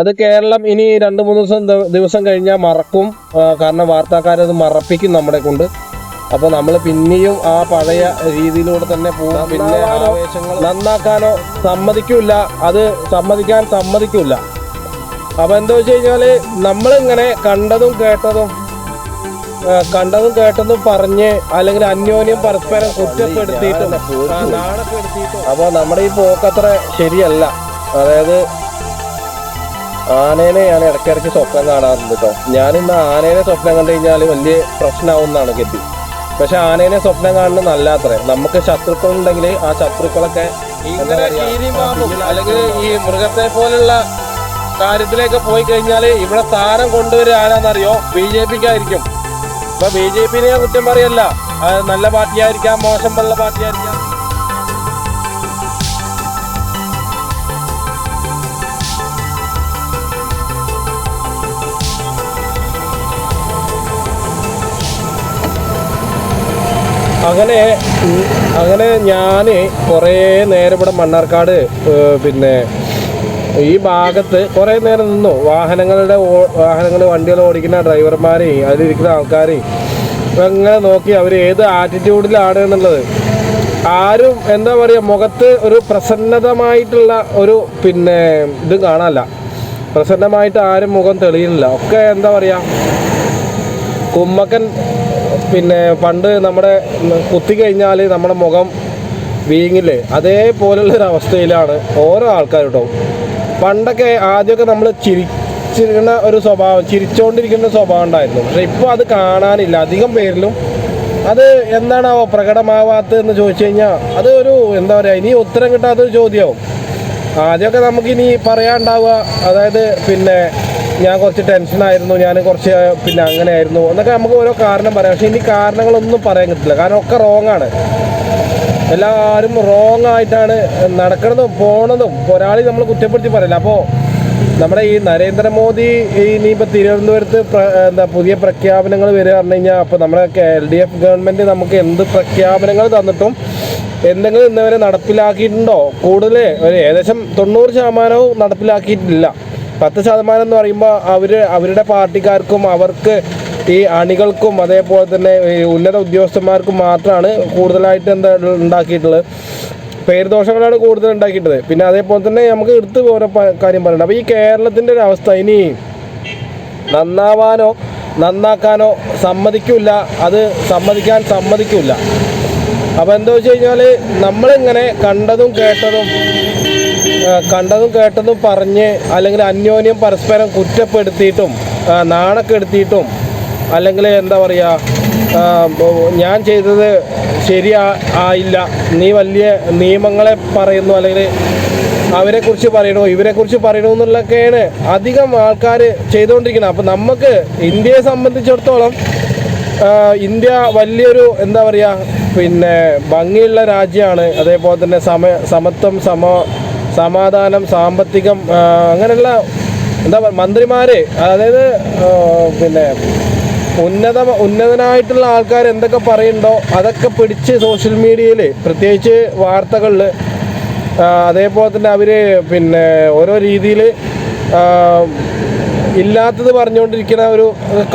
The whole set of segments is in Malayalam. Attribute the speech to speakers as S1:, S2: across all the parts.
S1: അത് കേരളം ഇനി രണ്ട് മൂന്ന് ദിവസം ദിവസം കഴിഞ്ഞാൽ മറക്കും. കാരണം വാർത്താക്കാരത് മറപ്പിക്കും നമ്മളെ കൊണ്ട്. അപ്പോൾ നമ്മൾ പിന്നെയും ആ പഴയ രീതിയിലൂടെ തന്നെ പോകാം. പിന്നെ ആവേശങ്ങൾ നന്നാക്കാനോ സമ്മതിക്കില്ല. അത് സമ്മതിക്കാൻ സമ്മതിക്കില്ല. അപ്പോൾ എന്താ വെച്ച് കഴിഞ്ഞാൽ നമ്മളിങ്ങനെ കണ്ടതും കേട്ടതും കണ്ടതും കേട്ടതും പറഞ്ഞ് അല്ലെങ്കിൽ അന്യോന്യം പരസ്പരം കുറ്റപ്പെടുത്തിയിട്ടും അപ്പൊ നാണപ്പെടുത്തിയിട്ടും അപ്പോൾ നമ്മുടെ ഈ പോക്കത്ര ശരിയല്ല. അതായത് ആനേനെ ഞാൻ ഇടയ്ക്കിടയ്ക്ക് സ്വപ്നം കാണാറുണ്ട് കേട്ടോ ഞാനിന്ന് ഇന്ന് ആനേനെ സ്വപ്നം കണ്ടു കഴിഞ്ഞാൽ വലിയ പ്രശ്നമാവുന്നതാണ് കെട്ടി. കരുതി പക്ഷെ ആനേനെ സ്വപ്നം കാണുന്നത് നല്ലാത്രേ. നമുക്ക് ശത്രുക്കൾ ഉണ്ടെങ്കിൽ ആ ശത്രുക്കളൊക്കെ അല്ലെങ്കിൽ ഈ മൃഗത്തെ പോലുള്ള കാര്യത്തിലേക്ക് പോയി കഴിഞ്ഞാൽ ഇവിടെ സ്ഥാനം കൊണ്ടുവരിക ആരാന്നറിയോ? ബി ജെ പിക്കായിരിക്കും. ഇപ്പൊ ബി ജെ പിനെ കുറ്റം പറയല്ല. നല്ല പാർട്ടിയായിരിക്കാം മോശം പള്ള പാർട്ടിയായിരിക്കാം. അങ്ങനെ അങ്ങനെ ഞാൻ കുറേ നേരം ഇവിടെ മണ്ണാർക്കാട് പിന്നെ ഈ ഭാഗത്ത് കുറേ നേരം നിന്നു. വാഹനങ്ങളുടെ വാഹനങ്ങൾ വണ്ടികൾ ഓടിക്കുന്ന ഡ്രൈവർമാരെയും അതിലിരിക്കുന്ന ആൾക്കാരെയും അങ്ങനെ നോക്കി അവർ ഏത് ആറ്റിറ്റ്യൂഡിലാണ് എന്നുള്ളത്. ആരും എന്താ പറയുക മുഖത്ത് ഒരു പ്രസന്നതമായിട്ടുള്ള ഒരു പിന്നെ ഇത് കാണാനല്ല. പ്രസന്നമായിട്ട് ആരും മുഖം തെളിയുന്നില്ല. ഒക്കെ എന്താ പറയുക കുമ്മക്കൻ പിന്നെ പണ്ട് നമ്മുടെ കുത്തി കഴിഞ്ഞാൽ നമ്മുടെ മുഖം വീങ്ങില്ലേ? അതേപോലുള്ള ഒരു അവസ്ഥയിലാണ് ഓരോ ആൾക്കാരുട്ടോ പണ്ടൊക്കെ ആദ്യമൊക്കെ നമ്മൾ ചിരിച്ചിരുന്ന ഒരു സ്വഭാവം ചിരിച്ചുകൊണ്ടിരിക്കുന്ന സ്വഭാവം ഉണ്ടായിരുന്നു. പക്ഷെ ഇപ്പോൾ അത് കാണാനില്ല. അധികം പേരിലും അത് എന്താണാവോ പ്രകടമാവാത്തതെന്ന് ചോദിച്ചു കഴിഞ്ഞാൽ അത് ഒരു എന്താ പറയുക ഇനി ഉത്തരം കിട്ടാത്തൊരു ചോദ്യമാവും. ആദ്യമൊക്കെ നമുക്കിനി പറയാണ്ടാവുക. അതായത് പിന്നെ ഞാൻ കുറച്ച് ടെൻഷനായിരുന്നു ഞാൻ കുറച്ച് പിന്നെ അങ്ങനെ ആയിരുന്നു. എന്നൊക്കെ നമുക്ക് ഓരോ കാരണം പറയാം. പക്ഷേ ഇനി കാരണങ്ങളൊന്നും പറയാൻ കിട്ടില്ല. കാരണം ഒക്കെ റോങ് ആണ്. എല്ലാവരും റോങ് ആയിട്ടാണ് നടക്കണതും പോണതും. ഒരാളെ നമ്മൾ കുറ്റപ്പെടുത്തി പറയില്ല. അപ്പോൾ നമ്മുടെ ഈ നരേന്ദ്രമോദി ഇനിയിപ്പോൾ തിരുവനന്തപുരത്ത് പ്ര- എന്താ പുതിയ പ്രഖ്യാപനങ്ങൾ വരിക പറഞ്ഞു കഴിഞ്ഞാൽ അപ്പോൾ നമ്മുടെ എൽ ഡി എഫ് ഗവൺമെന്റ് നമുക്ക് എന്ത് പ്രഖ്യാപനങ്ങൾ തന്നിട്ടും എന്തെങ്കിലും ഇന്നവരെ നടപ്പിലാക്കിയിട്ടുണ്ടോ? കൂടുതൽ ഒരു ഏകദേശം തൊണ്ണൂറ് ശതമാനവും നടപ്പിലാക്കിയിട്ടില്ല. പത്ത് ശതമാനം എന്ന് പറയുമ്പോൾ അവർ അവരുടെ പാർട്ടിക്കാർക്കും അവർക്ക് ഈ അണികൾക്കും അതേപോലെ തന്നെ ഉന്നത ഉദ്യോഗസ്ഥന്മാർക്കും മാത്രമാണ് കൂടുതലായിട്ട് എന്താ ഉണ്ടാക്കിയിട്ടുള്ളത്. പേര് ദോഷങ്ങളാണ് കൂടുതൽ ഉണ്ടാക്കിയിട്ടുള്ളത്. പിന്നെ അതേപോലെ തന്നെ നമുക്ക് എടുത്ത് ഓരോ കാര്യം പറയണം അപ്പോൾ ഈ കേരളത്തിന്റെ ഒരു അവസ്ഥ ഇനി നന്നാവാനോ നന്നാക്കാനോ സമ്മതിക്കില്ല. അത് സമ്മതിക്കാൻ സമ്മതിക്കില്ല. അപ്പോൾ എന്താ വെച്ച് കഴിഞ്ഞാൽ നമ്മളിങ്ങനെ കണ്ടതും കേട്ടതും കണ്ടതും കേട്ടതും പറഞ്ഞ് അല്ലെങ്കിൽ അന്യോന്യം പരസ്പരം കുറ്റപ്പെടുത്തിയിട്ടും നാണക്കെടുത്തിയിട്ടും അല്ലെങ്കിൽ എന്താ പറയുക ഞാൻ ചെയ്തത് ശരിയാ ആയില്ല നീ വലിയ നിയമങ്ങളെ പറയുന്നു അല്ലെങ്കിൽ അവരെക്കുറിച്ച് പറയണോ ഇവരെക്കുറിച്ച് പറയണോ എന്നുള്ളതൊക്കെയാണ് അധികം ആൾക്കാർ ചെയ്തുകൊണ്ടിരിക്കുന്നത്. അപ്പം നമുക്ക് ഇന്ത്യയെ സംബന്ധിച്ചിടത്തോളം ഇന്ത്യ വലിയൊരു എന്താ പറയുക പിന്നെ ഭംഗിയുള്ള രാജ്യമാണ്. അതേപോലെ തന്നെ സമ സമത്വം സമ സമാധാനം സാമ്പത്തികം അങ്ങനെയുള്ള എന്താ പറയുക മന്ത്രിമാരെ അതായത് പിന്നെ ഉന്നത ഉന്നതനായിട്ടുള്ള ആൾക്കാർ എന്തൊക്കെ പറയുന്നുണ്ടോ അതൊക്കെ പിടിച്ച് സോഷ്യൽ മീഡിയയിൽ പ്രത്യേകിച്ച് വാർത്തകളിൽ അതേപോലെ തന്നെ അവർ പിന്നെ ഓരോ രീതിയിൽ ഇല്ലാത്തത് പറഞ്ഞുകൊണ്ടിരിക്കുന്ന ഒരു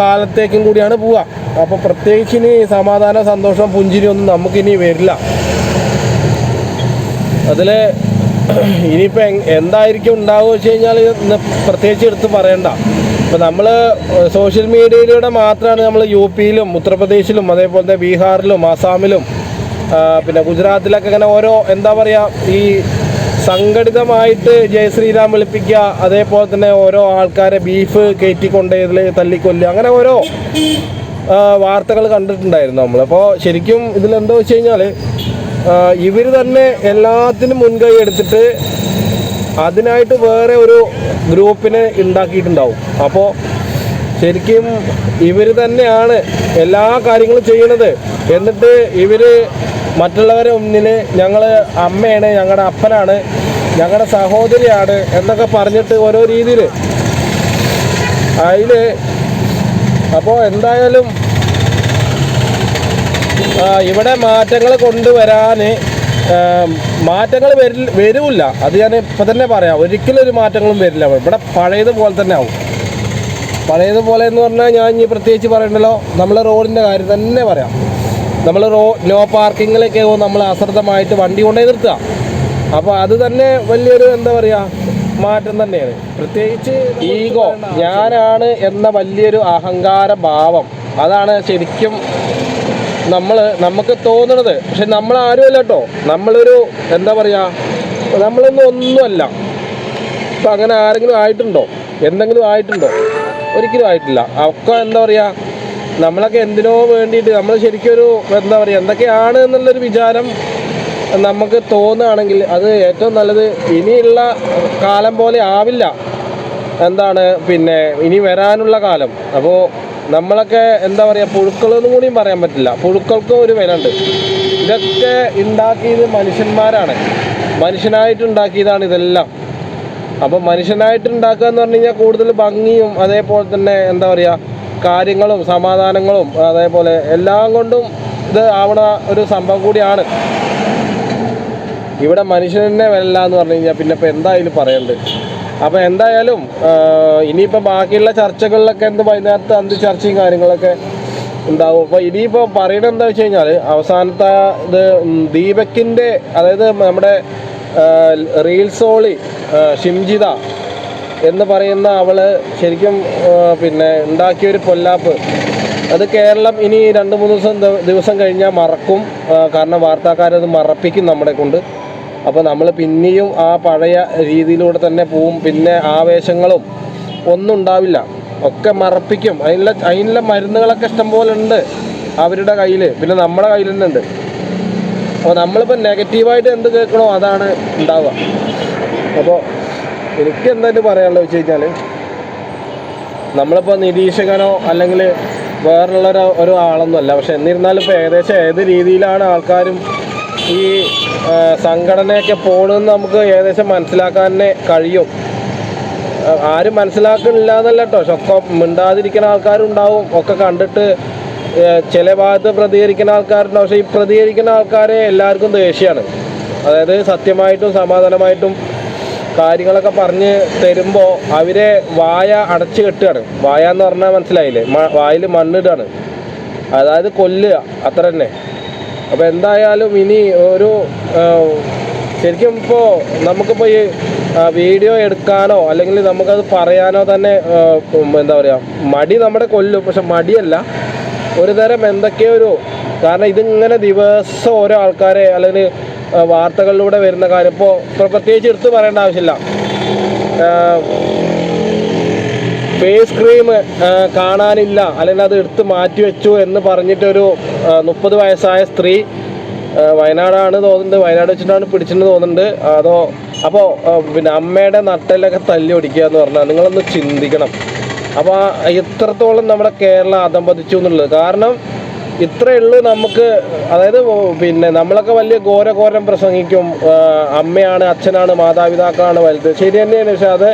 S1: കാലത്തേക്കും കൂടിയാണ് പോവുക. അപ്പോൾ പ്രത്യേകിച്ച് ഇനി സമാധാനം സന്തോഷം പുഞ്ചിരിയൊന്നും നമുക്കിനി വരില്ല. അതിൽ ഇനിയിപ്പോൾ എന്തായിരിക്കും ഉണ്ടാവുക വെച്ച് കഴിഞ്ഞാൽ പ്രത്യേകിച്ച് എടുത്ത് പറയണ്ട. ഇപ്പം നമ്മൾ സോഷ്യൽ മീഡിയയിലൂടെ മാത്രമാണ് നമ്മൾ യു പിയിലും ഉത്തർപ്രദേശിലും അതേപോലെ തന്നെ ബീഹാറിലും ആസാമിലും പിന്നെ ഗുജറാത്തിലൊക്കെ ഇങ്ങനെ ഓരോ എന്താ പറയുക ഈ സംഘടിതമായിട്ട് ജയ് ശ്രീരാം വിളിപ്പിക്കുക അതേപോലെ തന്നെ ഓരോ ആൾക്കാരെ ബീഫ് കയറ്റിക്കൊണ്ടതിൽ തല്ലിക്കൊല്ലുക അങ്ങനെ ഓരോ വാർത്തകൾ കണ്ടിട്ടുണ്ടായിരുന്നു നമ്മൾ അപ്പോൾ ശരിക്കും ഇതിലെന്താ വെച്ച് കഴിഞ്ഞാൽ ഇവർ തന്നെ എല്ലാത്തിനും മുൻകൈ എടുത്തിട്ട് അതിനായിട്ട് വേറെ ഒരു ഗ്രൂപ്പിനെ ഉണ്ടാക്കിയിട്ടുണ്ടാവും. അപ്പോൾ ശരിക്കും ഇവർ തന്നെയാണ് എല്ലാ കാര്യങ്ങളും ചെയ്യണത്. എന്നിട്ട് ഇവർ മറ്റുള്ളവരെ മുന്നിൽ ഞങ്ങൾ അമ്മയാണ് ഞങ്ങളുടെ അപ്പനാണ് ഞങ്ങളുടെ സഹോദരിയാണ് എന്നൊക്കെ പറഞ്ഞിട്ട് ഓരോ രീതിയിൽ അതിൽ അപ്പോൾ എന്തായാലും ഇവിടെ മാറ്റങ്ങൾ കൊണ്ടുവരാൻ മാറ്റങ്ങൾ വരി വരില്ല. അത് ഞാൻ ഇപ്പം തന്നെ പറയാം. ഒരിക്കലും ഒരു മാറ്റങ്ങളും വരില്ല. ഇവിടെ പഴയതുപോലെ തന്നെ ആവും. പഴയതുപോലെ എന്ന് പറഞ്ഞാൽ ഞാൻ ഇനി പ്രത്യേകിച്ച് പറയണ്ടല്ലോ. നമ്മളെ റോഡിന്റെ കാര്യം തന്നെ പറയാം. നമ്മൾ റോ നോ പാർക്കിങ്ങിലൊക്കെ നമ്മൾ അശ്രദ്ധമായിട്ട് വണ്ടി കൊണ്ടുപോയി നിർത്തുക. അപ്പോൾ അത് തന്നെ വലിയൊരു എന്താ പറയുക മാറ്റം തന്നെയാണ്. പ്രത്യേകിച്ച് ഈഗോ ഞാനാണ് എന്ന വലിയൊരു അഹങ്കാര ഭാവം. അതാണ് ശരിക്കും നമ്മൾ നമുക്ക് തോന്നണത്. പക്ഷെ നമ്മൾ ആരുമല്ല കേട്ടോ നമ്മളൊരു എന്താ പറയുക നമ്മളൊന്നും ഒന്നുമല്ല. ഇപ്പം അങ്ങനെ ആരെങ്കിലും ആയിട്ടുണ്ടോ? എന്തെങ്കിലും ആയിട്ടുണ്ടോ? ഒരിക്കലും ആയിട്ടില്ല. ഒക്കെ എന്താ പറയുക നമ്മളൊക്കെ എന്തിനോ വേണ്ടിയിട്ട് നമ്മൾ ശരിക്കും ഒരു എന്താ പറയുക എന്തൊക്കെയാണ് എന്നുള്ളൊരു വിചാരം നമുക്ക് തോന്നുകയാണെങ്കിൽ അത് ഏറ്റവും നല്ലത് ഇനിയുള്ള കാലം പോലെ ആവില്ല. എന്താണ് പിന്നെ ഇനി വരാനുള്ള കാലം. അപ്പോൾ നമ്മളൊക്കെ എന്താ പറയുക പുഴുക്കളെന്നും കൂടിയും പറയാൻ പറ്റില്ല. പുഴുക്കൾക്കും ഒരു വില ഉണ്ട് ഇതൊക്കെ ഉണ്ടാക്കിയത് മനുഷ്യന്മാരാണ്. മനുഷ്യനായിട്ട് ഉണ്ടാക്കിയതാണ് ഇതെല്ലാം. അപ്പോൾ മനുഷ്യനായിട്ട് ഉണ്ടാക്കുക എന്ന് പറഞ്ഞു കഴിഞ്ഞാൽ കൂടുതൽ ഭംഗിയും അതേപോലെ തന്നെ എന്താ പറയുക കാര്യങ്ങളും സമാധാനങ്ങളും അതേപോലെ എല്ലാം കൊണ്ടും ഇത് ആവണ ഒരു സംഭവം കൂടിയാണ്. ഇവിടെ മനുഷ്യനെ വില എന്ന് പറഞ്ഞു കഴിഞ്ഞാൽ പിന്നെ ഇപ്പം എന്തായാലും പറയണ്ട് അപ്പോൾ എന്തായാലും ഇനിയിപ്പോൾ ബാക്കിയുള്ള ചർച്ചകളിലൊക്കെ എന്ത് വൈകുന്നേരത്തെ അന്ത് ചർച്ചയും കാര്യങ്ങളൊക്കെ ഉണ്ടാവും. അപ്പോൾ ഇനിയിപ്പോൾ പറയണത് എന്താ വെച്ച് കഴിഞ്ഞാൽ അവസാനത്തെ ഇത് ദീപക്കിന്റെ അതായത് നമ്മുടെ റീൽസോളി ഷിംജിത എന്ന് പറയുന്ന അവൾ ശരിക്കും പിന്നെ ഉണ്ടാക്കിയൊരു പൊല്ലാപ്പ്. അത് കേരളം ഇനി രണ്ട് മൂന്ന് ദിവസം ദിവസം കഴിഞ്ഞാൽ മറക്കും. കാരണം വാർത്താക്കാരത് മറപ്പിക്കും നമ്മളെ കൊണ്ട്. അപ്പോൾ നമ്മൾ പിന്നെയും ആ പഴയ രീതിയിലൂടെ തന്നെ പോവും. പിന്നെ ആവേശങ്ങളും ഒന്നും ഉണ്ടാവില്ല. ഒക്കെ മറപ്പിക്കും. അതിനുള്ള അതിനുള്ള മരുന്നുകളൊക്കെ ഇഷ്ടംപോലെ ഉണ്ട് അവരുടെ കയ്യിൽ പിന്നെ നമ്മുടെ കയ്യിൽ തന്നെ ഉണ്ട്. അപ്പോൾ നമ്മളിപ്പോൾ നെഗറ്റീവായിട്ട് എന്ത് കേൾക്കണോ അതാണ് ഉണ്ടാവുക. അപ്പോൾ എനിക്ക് എന്തായാലും പറയാനുള്ളത് വെച്ച് കഴിഞ്ഞാൽ നമ്മളിപ്പോൾ നിരീക്ഷകനോ അല്ലെങ്കിൽ വേറുള്ള ഒരു ആളൊന്നുമല്ല. പക്ഷെ എന്നിരുന്നാലും ഇപ്പോൾ ഏകദേശം ഏത് രീതിയിലാണ് ആൾക്കാരും ഈ സംഘടനയൊക്കെ പോണെന്ന് നമുക്ക് ഏകദേശം മനസ്സിലാക്കാൻ തന്നെ കഴിയും ആരും മനസ്സിലാക്കുന്നില്ല എന്നല്ല കേട്ടോ ഒക്കെ മിണ്ടാതിരിക്കുന്ന ആൾക്കാരുണ്ടാവും. ഒക്കെ കണ്ടിട്ട് ചില ഭാഗത്ത് പ്രതികരിക്കുന്ന ആൾക്കാരുണ്ടാവും. പക്ഷേ ഈ പ്രതികരിക്കുന്ന ആൾക്കാരെ എല്ലാവർക്കും ദേഷ്യമാണ്. അതായത് സത്യമായിട്ടും സമാധാനമായിട്ടും കാര്യങ്ങളൊക്കെ പറഞ്ഞ് തരുമ്പോൾ അവരെ വായ അടച്ചു കെട്ടുകയാണ്. വായ എന്ന് പറഞ്ഞാൽ മനസ്സിലായില്ലേ? വായിൽ മണ്ണിടുകയാണ് അതായത് കൊല്ലുക. അത്ര തന്നെ അപ്പോൾ എന്തായാലും ഇനി ഒരു ശരിക്കും ഇപ്പോൾ നമുക്കിപ്പോൾ ഈ വീഡിയോ എടുക്കാനോ അല്ലെങ്കിൽ നമുക്കത് പറയാനോ തന്നെ എന്താ പറയുക മടി നമ്മുടെ കൊല്ലും. പക്ഷെ മടിയല്ല. ഒരു തരം എന്തൊക്കെയോ ഒരു കാരണം ഇതിങ്ങനെ ദിവസം ഓരോ ആൾക്കാരെ അല്ലെങ്കിൽ വാർത്തകളിലൂടെ വരുന്ന കാര്യം. ഇപ്പോൾ പ്രത്യേകിച്ച് എടുത്ത് പറയേണ്ട ആവശ്യമില്ല. ഫേസ് ക്രീം കാണാനില്ല. അല്ലെങ്കിൽ അത് എടുത്ത് മാറ്റി വെച്ചു എന്ന് പറഞ്ഞിട്ടൊരു മുപ്പത് വയസ്സായ സ്ത്രീ വയനാടാണ് തോന്നുന്നുണ്ട്. വയനാട് വെച്ചിട്ടാണ് പിടിച്ചെന്ന് തോന്നുന്നുണ്ട്. അതോ അപ്പോൾ പിന്നെ അമ്മയുടെ നട്ടലൊക്കെ തല്ലി ഒടിക്കുക എന്ന് പറഞ്ഞാൽ നിങ്ങളൊന്ന് ചിന്തിക്കണം. അപ്പോൾ എത്രത്തോളം നമ്മുടെ കേരളം അതമ്പതിച്ചു എന്നുള്ളത്. കാരണം ഇത്രയേ ഉള്ളൂ നമുക്ക് അതായത് പിന്നെ നമ്മളൊക്കെ വലിയ ഘോരഘോരം പ്രസംഗിക്കും. അമ്മയാണ് അച്ഛനാണ് മാതാപിതാക്കളാണ് വലുത്. ശരി തന്നെയാണ്. പക്ഷേ അത്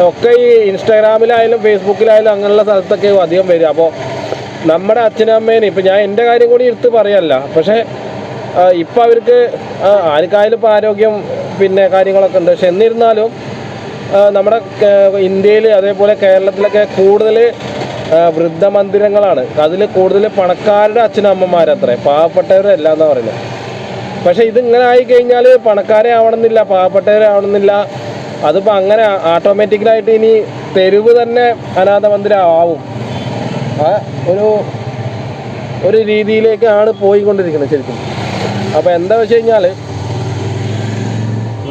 S1: ഒക്കെ ഈ ഇൻസ്റ്റാഗ്രാമിലായാലും ഫേസ്ബുക്കിലായാലും അങ്ങനെയുള്ള സ്ഥലത്തൊക്കെ അധികം വരിക. അപ്പോൾ നമ്മുടെ അച്ഛനമ്മേനെ ഇപ്പം ഞാൻ എന്റെ കാര്യം കൂടി എടുത്ത് പറയല്ല. പക്ഷേ ഇപ്പം അവർക്ക് ആർക്കായാലും ഇപ്പോൾ ആരോഗ്യം പിന്നെ കാര്യങ്ങളൊക്കെ ഉണ്ട്. പക്ഷെ എന്നിരുന്നാലും നമ്മുടെ ഇന്ത്യയിൽ അതേപോലെ കേരളത്തിലൊക്കെ കൂടുതൽ വൃദ്ധമന്ദിരങ്ങളാണ്. അതിൽ കൂടുതൽ പണക്കാരുടെ അച്ഛനമ്മമാരത്രേ പാവപ്പെട്ടവരല്ല എന്നാണ് പറയുന്നത്. പക്ഷേ ഇതിങ്ങനെ ആയി കഴിഞ്ഞാൽ പണക്കാരെ ആവണമെന്നില്ല പാവപ്പെട്ടവരെ ആവണമെന്നില്ല. അതിപ്പോൾ അങ്ങനെ ഓട്ടോമാറ്റിക്കലായിട്ട് ഇനി തെരുവ് തന്നെ അനാഥ മന്ദിരമാവും ആ ഒരു ഒരു രീതിയിലേക്കാണ് പോയിക്കൊണ്ടിരിക്കുന്നത് ശരിക്കും. അപ്പോൾ എന്താ വെച്ച് കഴിഞ്ഞാൽ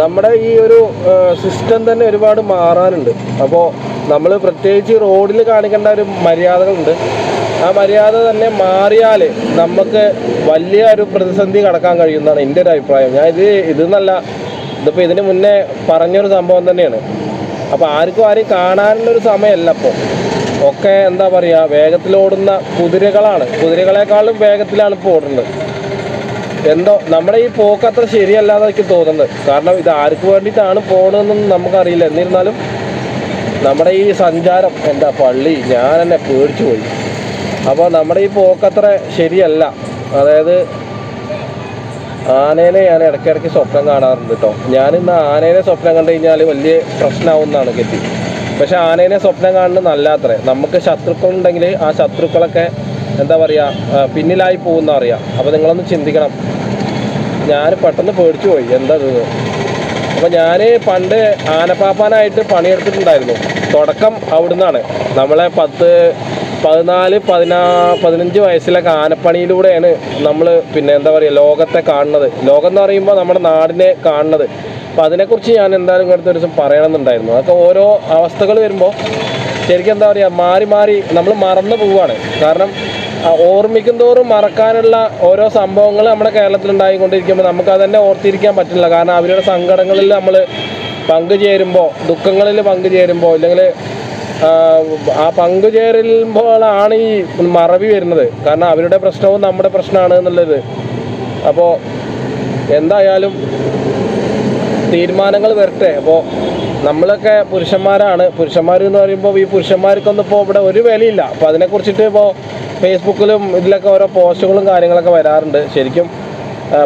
S1: നമ്മുടെ ഈ ഒരു സിസ്റ്റം തന്നെ ഒരുപാട് മാറാനുണ്ട്. അപ്പോൾ നമ്മൾ പ്രത്യേകിച്ച് റോഡിൽ കാണിക്കേണ്ട ഒരു മര്യാദകളുണ്ട്. ആ മര്യാദ തന്നെ മാറിയാൽ നമുക്ക് വലിയ ഒരു പ്രതിസന്ധി കടക്കാൻ കഴിയുന്നതാണ് എന്റെ ഒരു അഭിപ്രായം. ഞാൻ ഇത് ഇതെന്നല്ല ഇതിപ്പോൾ ഇതിന് മുന്നേ പറഞ്ഞൊരു സംഭവം തന്നെയാണ്. അപ്പോൾ ആർക്കും ആരെയും കാണാനുള്ളൊരു സമയമല്ല അപ്പോൾ ഒക്കെ എന്താ പറയുക വേഗത്തിലോടുന്ന കുതിരകളാണ്. കുതിരകളെക്കാളും വേഗത്തിലാണ് ഇപ്പോൾ ഓടുന്നത്. എന്തോ നമ്മുടെ ഈ പോക്ക് അത്ര ശരിയല്ലാതെ തോന്നുന്നത്. കാരണം ഇത് ആർക്ക് വേണ്ടിയിട്ടാണ് പോകണമെന്നൊന്നും നമുക്കറിയില്ല. എന്നിരുന്നാലും നമ്മുടെ ഈ സഞ്ചാരം എന്താ പള്ളി ഞാൻ എന്നെ പേടിച്ചു പോയി. അപ്പോൾ നമ്മുടെ ഈ പോക്കത്ര ശരിയല്ല. അതായത് ആനേനെ ഞാൻ ഇടയ്ക്കിടയ്ക്ക് സ്വപ്നം കാണാറുണ്ട് കേട്ടോ ഞാനിന്ന് ആനേനെ സ്വപ്നം കണ്ടു കഴിഞ്ഞാൽ വലിയ പ്രശ്നമാവുന്നതാണ് കെട്ടി പക്ഷെ ആനേനെ സ്വപ്നം കാണുന്നത് നല്ല അത്രേ നമുക്ക് ശത്രുക്കളുണ്ടെങ്കിൽ ആ ശത്രുക്കളൊക്കെ എന്താ പറയുക പിന്നിലായി പോകുന്ന അറിയാം. അപ്പോൾ നിങ്ങളൊന്ന് ചിന്തിക്കണം. ഞാൻ പെട്ടെന്ന് പേടിച്ചു പോയി. എന്താ ഇത്? അപ്പോൾ ഞാൻ പണ്ട് ആനപ്പാപ്പാനായിട്ട് പണിയെടുത്തിട്ടുണ്ടായിരുന്നു. തുടക്കം അവിടുന്നാണ്. നമ്മളെ പത്ത് പതിനാല് പതിനാ പതിനഞ്ച് വയസ്സിലെ ആനപ്പണിയിലൂടെയാണ് നമ്മൾ പിന്നെ എന്താ പറയുക ലോകത്തെ കാണുന്നത്. ലോകം എന്ന് പറയുമ്പോൾ നമ്മുടെ നാടിനെ കാണുന്നത്. അപ്പോൾ അതിനെക്കുറിച്ച് ഞാൻ എന്തായാലും അടുത്ത ദിവസം പറയണമെന്നുണ്ടായിരുന്നു. അതൊക്കെ ഓരോ അവസ്ഥകൾ വരുമ്പോൾ ശരിക്കും എന്താ പറയുക മാറി മാറി നമ്മൾ മറന്നു പോവുകയാണ്. കാരണം ഓർമ്മിക്കും തോറും മറക്കാനുള്ള ഓരോ സംഭവങ്ങൾ നമ്മുടെ കേരളത്തിൽ ഉണ്ടായിക്കൊണ്ടിരിക്കുമ്പോൾ നമുക്ക് അതന്നെ ഓർത്തിരിക്കാൻ പറ്റില്ല. കാരണം അവരുടെ സങ്കടങ്ങളിൽ നമ്മൾ പങ്കുചേരുമ്പോൾ ദുഃഖങ്ങളിൽ പങ്കുചേരുമ്പോൾ ഇല്ലെങ്കിൽ ആ പങ്കുചേരുമ്പോഴാണ് ഈ മറവി വരുന്നത്. കാരണം അവരുടെ പ്രശ്നവും നമ്മുടെ പ്രശ്നമാണ് എന്നുള്ളത്. അപ്പോൾ എന്തായാലും തീരുമാനങ്ങൾ വരട്ടെ. അപ്പോൾ നമ്മളൊക്കെ പുരുഷന്മാരാണ്. പുരുഷന്മാർ എന്ന് പറയുമ്പോൾ ഈ പുരുഷന്മാർക്കൊന്നും ഇപ്പോൾ ഇവിടെ ഒരു വിലയില്ല. അപ്പോൾ അതിനെക്കുറിച്ചിട്ട് ഇപ്പോൾ ഫേസ്ബുക്കിലും ഇതിലൊക്കെ ഓരോ പോസ്റ്റുകളും കാര്യങ്ങളൊക്കെ വരാറുണ്ട്. ശരിക്കും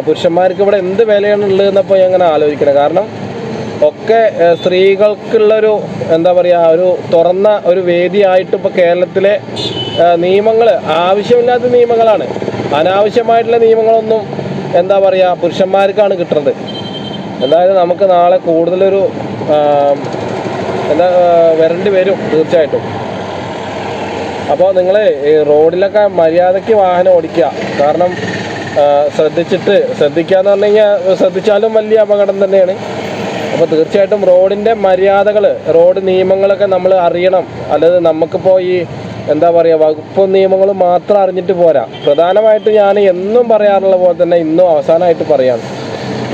S1: പുരുഷന്മാർക്ക് ഇവിടെ എന്ത് വിലയാണ് ഉള്ളതെന്നപ്പോൾ ഞാൻ അങ്ങനെ ആലോചിക്കണം. കാരണം ഒക്കെ സ്ത്രീകൾക്കുള്ളൊരു എന്താ പറയുക ഒരു തുറന്ന ഒരു വേദിയായിട്ട് ഇപ്പോൾ കേരളത്തിലെ നിയമങ്ങൾ ആവശ്യമില്ലാത്ത നിയമങ്ങളാണ്. അനാവശ്യമായിട്ടുള്ള നിയമങ്ങളൊന്നും എന്താ പറയുക പുരുഷന്മാർക്കാണ് കിട്ടുന്നത് എന്തായാലും നമുക്ക് നാളെ കൂടുതലൊരു എന്താ വരേണ്ടി വരും തീർച്ചയായിട്ടും. അപ്പോൾ നിങ്ങൾ റോഡിലൊക്കെ മര്യാദയ്ക്ക് വാഹനം ഓടിക്കുക. കാരണം ശ്രദ്ധിച്ചിട്ട് ശ്രദ്ധിക്കുക എന്ന് പറഞ്ഞു കഴിഞ്ഞാൽ ശ്രദ്ധിച്ചാലും വലിയ അപകടം തന്നെയാണ്. അപ്പോൾ തീർച്ചയായിട്ടും റോഡിന്റെ മര്യാദകൾ റോഡ് നിയമങ്ങളൊക്കെ നമ്മൾ അറിയണം. അല്ലാതെ നമുക്കിപ്പോൾ ഈ എന്താ പറയുക വകുപ്പ് നിയമങ്ങൾ മാത്രം അറിഞ്ഞിട്ട് പോരാ. പ്രധാനമായിട്ട് ഞാൻ എന്നും പറയാറുള്ള പോലെ തന്നെ ഇന്നും അവസാനമായിട്ട് പറയാം.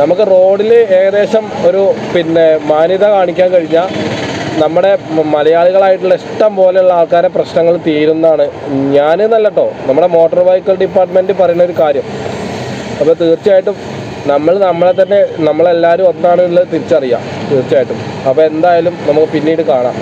S1: നമുക്ക് റോഡിൽ ഏകദേശം ഒരു പിന്നെ മാന്യത കാണിക്കാൻ കഴിഞ്ഞാൽ നമ്മുടെ മലയാളികളായിട്ടുള്ള ഇഷ്ടം പോലെയുള്ള ആൾക്കാരെ പ്രശ്നങ്ങൾ തീരുന്നതാണ്. ഞാൻ എന്നല്ല കേട്ടോ നമ്മുടെ മോട്ടോർ വെഹിക്കിൾ ഡിപ്പാർട്ട്മെന്റ് പറയുന്ന ഒരു കാര്യം. അപ്പോൾ തീർച്ചയായിട്ടും നമ്മൾ നമ്മളെ തന്നെ നമ്മളെല്ലാവരും ഒന്നാണെന്നുള്ളത് തിരിച്ചറിയാം. തീർച്ചയായിട്ടും. അപ്പോൾ എന്തായാലും നമുക്ക് പിന്നീട് കാണാം.